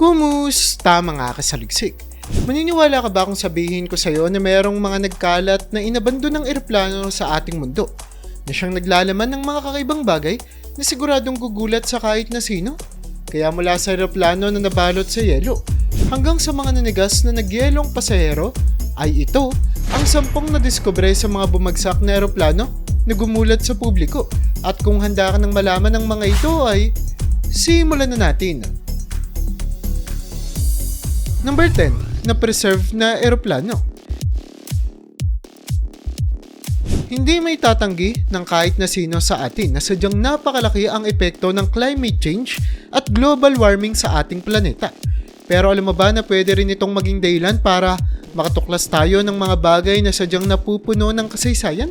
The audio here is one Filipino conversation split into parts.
Kumusta mga kasaliksik? Maniniwala ka ba kung sabihin ko sa'yo na mayroong mga nagkalat na inabando ng eroplano sa ating mundo? Na siyang naglalaman ng mga kakaibang bagay na siguradong gugulat sa kahit na sino? Kaya mula sa eroplano na nabalot sa yelo hanggang sa mga nanigas na nagyelong pasahero ay ito ang sampung na diskubre sa mga bumagsak na eroplano na gumulat sa publiko. At kung handa ka ng malaman ng mga ito ay simulan na natin. Number 10, na preserve na eroplano. Hindi may tatanggi ng kahit na sino sa atin na sadyang napakalaki ang epekto ng climate change at global warming sa ating planeta. Pero alam mo ba na pwede rin itong maging dahilan para makatuklas tayo ng mga bagay na sadyang napupuno ng kasaysayan?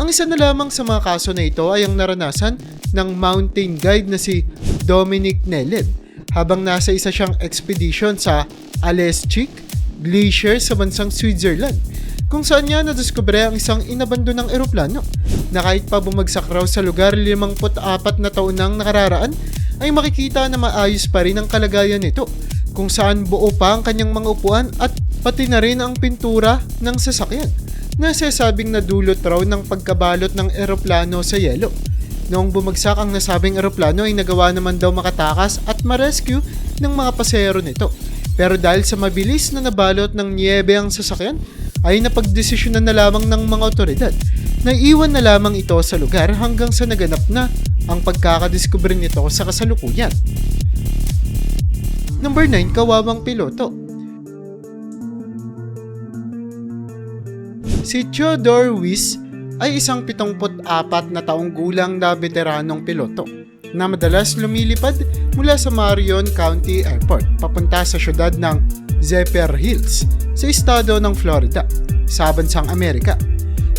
Ang isa na lamang sa mga kaso na ito ay ang naranasan ng mountain guide na si Dominic Nellen habang nasa isa siyang expedition sa Aleschik Glacier sa bansang Switzerland kung saan niya nadiskubre ang isang inabando ng eroplano na kahit pa bumagsak raw sa lugar 54 na taon nang nakararaan ay makikita na maayos pa rin ang kalagayan nito kung saan buo pa ang kanyang mga upuan at pati na rin ang pintura ng sasakyan na sasabing nadulot raw ng pagkabalot ng eroplano sa yelo. Noong bumagsak ang nasabing eroplano ay nagawa naman daw makatakas at ma-rescue ng mga pasahero nito. Pero dahil sa mabilis na nabalot ng niebe ang sasakyan, ay napagdesisyonan na lamang ng mga otoridad na iwan na lamang ito sa lugar hanggang sa naganap na ang pagkakadiskubre nito sa kasalukuyan. Number 9, kawawang piloto. Si Theodore Weiss ay isang 74 na taong gulang na veteranong piloto na madalas lumilipad mula sa Marion County Airport papunta sa syudad ng Zephyr Hills sa estado ng Florida sa bansang Amerika.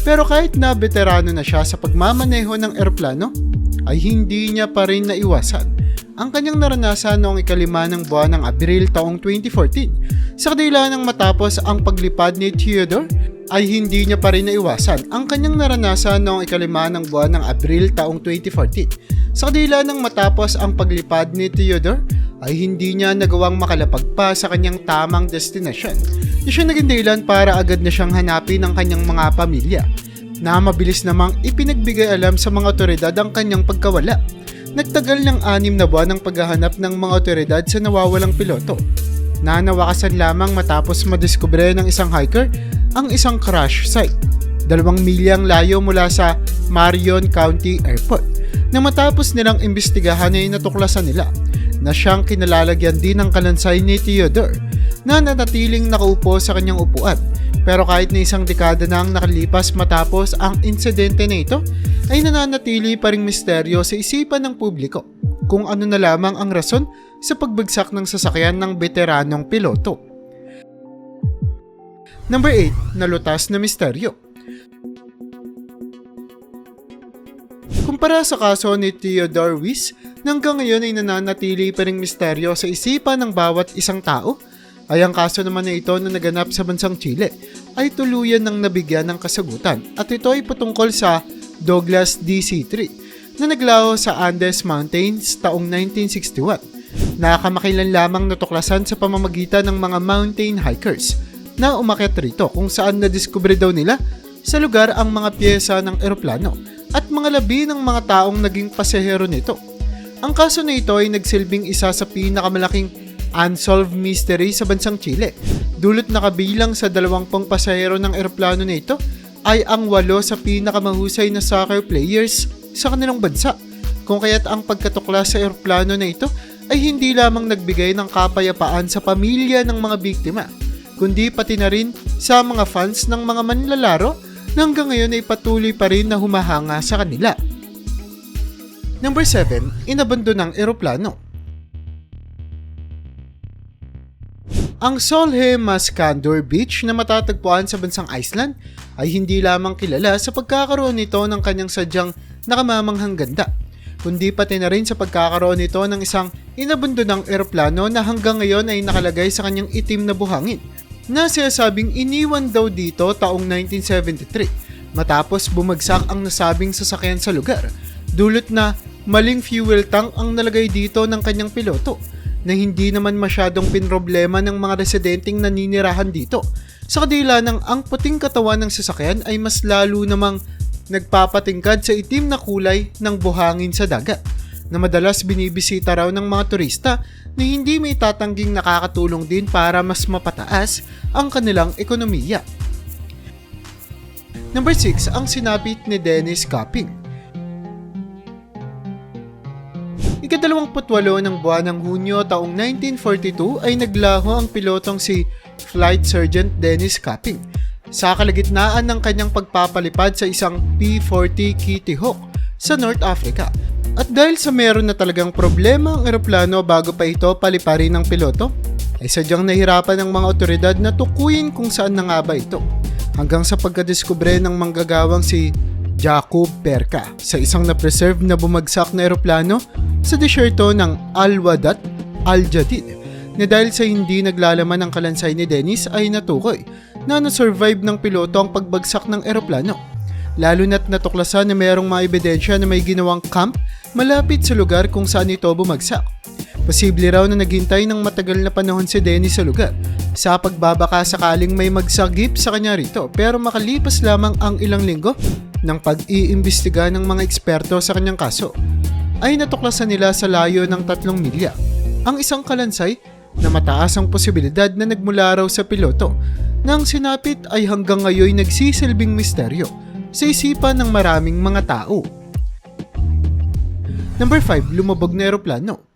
Pero kahit na veterano na siya sa pagmamaneho ng eroplano, ay hindi niya pa rin naiwasan ang kanyang naranasan noong ikalima ng buwan ng Abril taong 2014 sa kadila ng matapos ang paglipad ni Theodore ay hindi niya pa rin naiwasan ang kanyang naranasan noong ikalima ng buwan ng Abril taong 2014. Sa kadila ng matapos ang paglipad ni Theodore, ay hindi niya nagawang makalapag pa sa kanyang tamang destinasyon. Di siya naging dahilan para agad na siyang hanapin ng kanyang mga pamilya na mabilis namang ipinagbigay alam sa mga otoridad ang kanyang pagkawala. Nagtagal ng anim na buwan ang paghahanap ng mga otoridad sa nawawalang piloto. Nanawakasan lamang matapos madiskubre ng isang hiker ang isang crash site. Dalawang milyang layo mula sa Marion County Airport na matapos nilang imbestigahan ay natuklasan nila na siyang kinalalagyan din ng kalansay ni Theodore na nanatiling nakaupo sa kanyang upuan. Pero kahit na isang dekada na ang nakalipas matapos ang insidente na ito, ay nananatili pa ring misteryo sa isipan ng publiko kung ano na lamang ang rason sa pagbagsak ng sasakyan ng veteranong piloto. Number 8, nalutas na misteryo. Kumpara sa kaso ni Theodore Weiss, hanggang ngayon ay nananatili pa ring misteryo sa isipan ng bawat isang tao, ay ang kaso naman na ito na naganap sa bansang Chile ay tuluyan ng nabigyan ng kasagutan at ito ay patungkol sa Douglas DC-3 na naglaho sa Andes Mountains taong 1961. Nakakamakilan lamang natuklasan sa pamamagitan ng mga mountain hikers na umakyat rito kung saan nadiskubre daw nila sa lugar ang mga pyesa ng eroplano at mga labi ng mga taong naging pasahero nito. Ang kaso na ito ay nagsilbing isa sa pinakamalaking unsolved mystery sa bansang Chile. Dulot na kabilang sa dalawampung pasahero ng eroplano na ito ay ang walo sa pinakamahusay na soccer players sa kanilang bansa. Kung kaya't ang pagkatuklas sa eroplano na ito ay hindi lamang nagbigay ng kapayapaan sa pamilya ng mga biktima, kundi pati na rin sa mga fans ng mga manlalaro na hanggang ngayon ay patuloy pa rin na humahanga sa kanila. Number 7, inabando ng eroplano. Ang Solhe Maskandor Beach na matatagpuan sa bansang Iceland ay hindi lamang kilala sa pagkakaroon nito ng kanyang sadyang nakamamanghang ganda, kundi pati na rin sa pagkakaroon nito ng isang inabundo ng eroplano na hanggang ngayon ay nakalagay sa kanyang itim na buhangin na sinasabing iniwan daw dito taong 1973 matapos bumagsak ang nasabing sasakyan sa lugar dulot na maling fuel tank ang nalagay dito ng kanyang piloto na hindi naman masyadong pinroblema ng mga residenteng naninirahan dito. Sa kadila ng ang puting katawan ng sasakyan ay mas lalo namang nagpapatingkad sa itim na kulay ng buhangin sa dagat na madalas binibisita raw ng mga turista na hindi may tatangging nakakatulong din para mas mapataas ang kanilang ekonomiya. Number 6, ang sinabit ni Dennis Cupping. Ikadalawamputwalo ng buwan ng Hunyo taong 1942 ay naglaho ang pilotong si Flight Sergeant Dennis Cupping sa kalagitnaan ng kanyang pagpapalipad sa isang P-40 Kitty Hawk sa North Africa. At dahil sa meron na talagang problema ang eroplano bago pa ito paliparin ng piloto, ay sadyang nahirapan ng mga otoridad na tukuyin kung saan na nga ba ito. Hanggang sa pagkadiskubre ng manggagawang si Jacob Perka sa isang na-preserve na bumagsak na eroplano sa desyerto ng Al-Wadat Al-Jadid na dahil sa hindi naglalaman ng kalansay ni Dennis ay natukoy na na-survive ng piloto ang pagbagsak ng eroplano. Lalo na't natuklasan na mayroong mga ebidensya na may ginawang camp malapit sa lugar kung saan ito bumagsak. Posible raw na naghintay ng matagal na panahon si Dennis sa lugar sa pagbabaka sakaling may magsagip sa kanya rito pero makalipas lamang ang ilang linggo ng pag-iimbestiga ng mga eksperto sa kanyang kaso ay natuklasan nila sa layo ng tatlong milya ang isang kalansay na mataas ang posibilidad na nagmula raw sa piloto nang sinapit ay hanggang ngayon nagsisilbing misteryo sa isipan ng maraming mga tao. Number 5, lumabog na eroplano.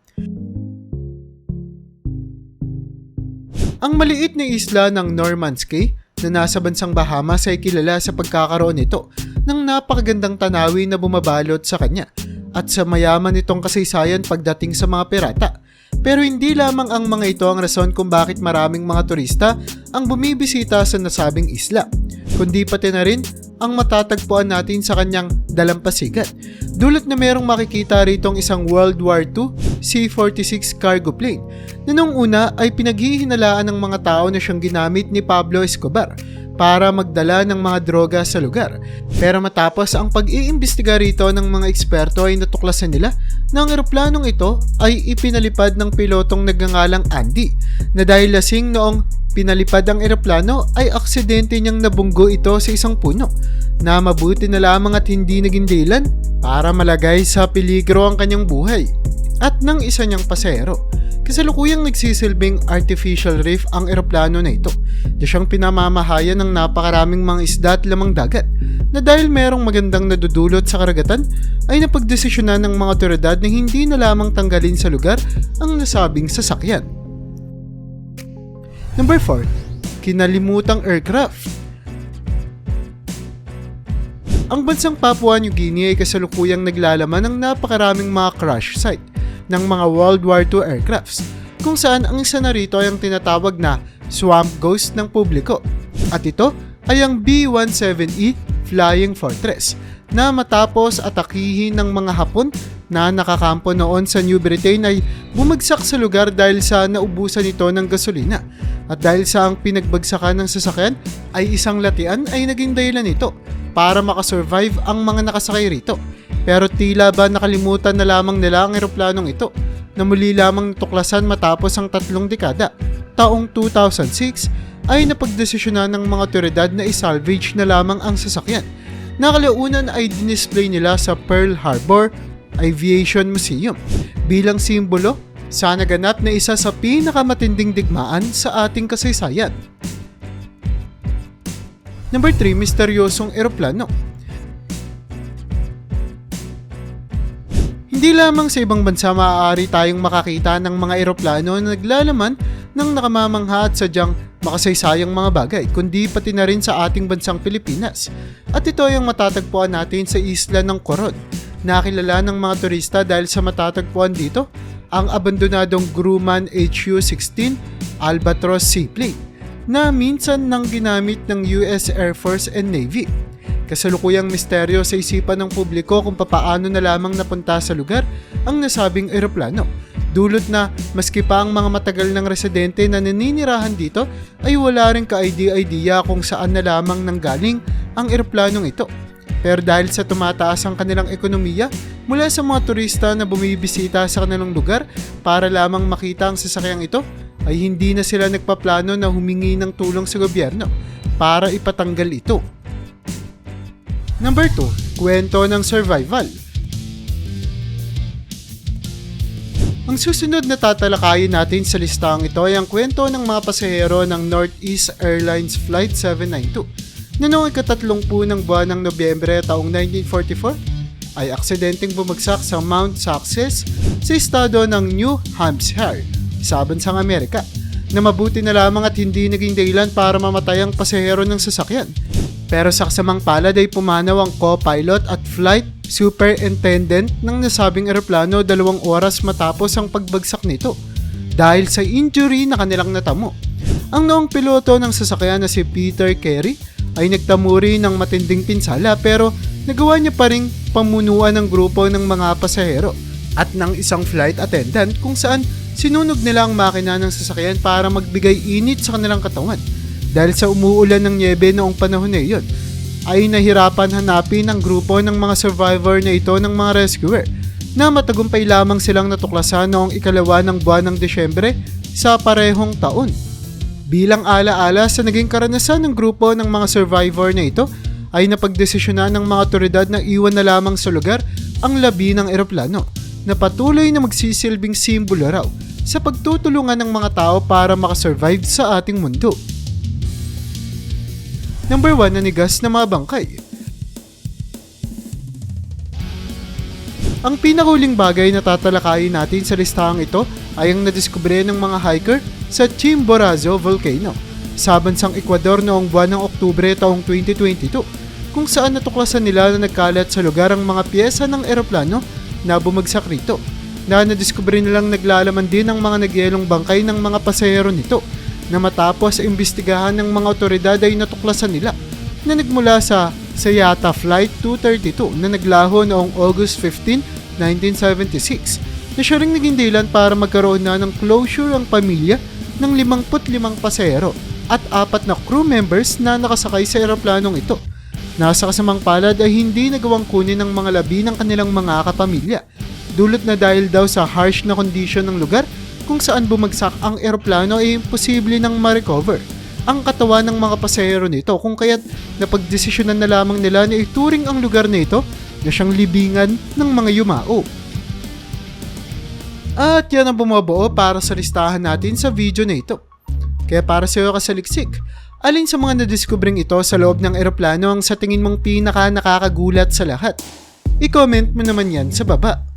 Ang maliit na isla ng Norman's Cay na nasa bansang Bahamas ay kilala sa pagkakaroon nito ng napakagandang tanawin na bumabalot sa kanya at sa mayaman nitong kasaysayan pagdating sa mga pirata. Pero hindi lamang ang mga ito ang rason kung bakit maraming mga turista ang bumibisita sa nasabing isla, kundi pati na rin ang matatagpuan natin sa kanyang dalampasigat. Dulot na merong makikita rito ang isang World War II C-46 cargo plane na nung una ay pinaghihinalaan ng mga tao na siyang ginamit ni Pablo Escobar para magdala ng mga droga sa lugar. Pero matapos ang pag-iimbestiga rito ng mga eksperto ay natuklasan nila na ang eroplanong ito ay ipinalipad ng pilotong nagngangalang Andy na dahil lasing noong pinalipad ang eroplano ay aksidente niyang nabunggo ito sa isang puno na mabuti na lamang at hindi naging dahilan para malagay sa peligro ang kanyang buhay at ng isa niyang pasero. Kasalukuyang nagsisilbing artificial reef ang eroplano na ito. Di siyang pinamamahayan ng napakaraming mga isda at lamang dagat na dahil merong magandang nadudulot sa karagatan ay napagdesisyonan ng mga otoridad na hindi na lamang tanggalin sa lugar ang nasabing sasakyan. Number 4. Kinalimutang aircraft Ang bansang Papua New Guinea ay kasalukuyang naglalaman ng napakaraming mga crash site ng mga World War II aircrafts kung saan ang isa na rito ay ang tinatawag na Swamp Ghost ng publiko at ito ay ang B-17E Flying Fortress na matapos atakihin ng mga Hapon na nakakampo noon sa New Britain ay bumagsak sa lugar dahil sa naubusan ito ng gasolina. At dahil sa ang pinagbagsakan ng sasakyan ay isang latian ay naging dahilan ito para makasurvive ang mga nakasakay rito. Pero tila ba nakalimutan na lamang nila ang eroplanong ito na muli lamang tuklasan matapos ang tatlong dekada. Taong 2006 ay napagdesisyonan ng mga otoridad na isalvage na lamang ang sasakyan. Nakalaunan ay dinisplay nila sa Pearl Harbor Aviation Museum bilang simbolo sa naganap na isa sa pinakamatinding digmaan sa ating kasaysayan. Number 3, misteryosong eroplano. Hindi lamang sa ibang bansa maaari tayong makakita ng mga eroplano na naglalaman ng nakamamangha at sadyang makasaysayang mga bagay, kundi pati na rin sa ating bansang Pilipinas. At ito ay ang matatagpuan natin sa isla ng Coron. Nakilala ng mga turista dahil sa matatagpuan dito ang abandonadong Grumman HU-16 Albatross Seaplane na minsan nang ginamit ng US Air Force and Navy. Kasalukuyang misteryo sa isipan ng publiko kung papaano na lamang napunta sa lugar ang nasabing eroplano. Dulot na maski pa ang mga matagal ng residente na naninirahan dito ay wala rin ka-idea-idea kung saan na lamang nanggaling ang eroplanong ito. Pero dahil sa tumataas ang kanilang ekonomiya mula sa mga turista na bumibisita sa kanilang lugar para lamang makita ang sasakyang ito, ay hindi na sila nagpaplano na humingi ng tulong sa gobyerno para ipatanggal ito. Number 2, kwento ng survival. Ang susunod na tatalakayin natin sa listang ito ay ang kwento ng mga pasahero ng Northeast Airlines Flight 792 na noong ikatatlumpung ng buwan ng Nobyembre taong 1944 ay aksidenteng bumagsak sa Mount Success sa estado ng New Hampshire sa bansang Amerika na mabuti na lamang at hindi naging dahilan para mamatay ang pasahero ng sasakyan. Pero sa kasamang palad ay pumanaw ang co-pilot at flight superintendent ng nasabing eroplano dalawang oras matapos ang pagbagsak nito dahil sa injury na kanilang natamo. Ang noong piloto ng sasakyan na si Peter Carey ay nagtamo rin ng matinding pinsala pero nagawa niya pa rin pamunuan ng grupo ng mga pasahero at ng isang flight attendant kung saan sinunog nila ang makina ng sasakyan para magbigay init sa kanilang katawan. Dahil sa umuulan ng niebe noong panahon na iyon, ay nahirapan hanapin ang grupo ng mga survivor na ito ng mga rescuer na matagumpay lamang silang natuklasan noong ikalawa ng buwan ng Desyembre sa parehong taon. Bilang alaala sa naging karanasan ng grupo ng mga survivor na ito, ay napagdesisyonan ng mga otoridad na iwan na lamang sa lugar ang labi ng eroplano na patuloy na magsisilbing simbolo raw sa pagtutulungan ng mga tao para makasurvive sa ating mundo. Number 1 nanigas na mga bangkay. Ang pinakahuling bagay na tatalakayin natin sa listahang ito ay ang nadiskubre ng mga hiker sa Chimborazo Volcano sa bansang Ecuador noong buwan ng Oktubre taong 2022 kung saan natuklasan nila na nagkalat sa lugar ang mga piyesa ng eroplano na bumagsak rito na nadiskubre nilang naglalaman din ang mga nagyelong bangkay ng mga pasahero nito na matapos imbestigahan ng mga otoridad ay natuklasan nila na nagmula sa Sayata Flight 232 na naglaho noong August 15, 1976 na siya ring naging dahilan para magkaroon na ng closure ang pamilya ng 55 pasahero at apat na crew members na nakasakay sa eroplanong ito. Nasa kasamang palad ay hindi nagawang kunin ng mga labi ng kanilang mga kapamilya dulot na dahil daw sa harsh na condition ng lugar kung saan bumagsak ang eroplano ay imposible nang ma-recover ang katawan ng mga pasahero nito kung kaya't napagdesisyonan na lamang nila na ituring ang lugar na ito na siyang libingan ng mga yumao. At yan ang bumubuo para sa listahan natin sa video na ito. Kaya para sa iyo kasaliksik, alin sa mga nadiskubring ito sa loob ng eroplano ang sa tingin mong pinaka nakakagulat sa lahat? I-comment mo naman yan sa baba.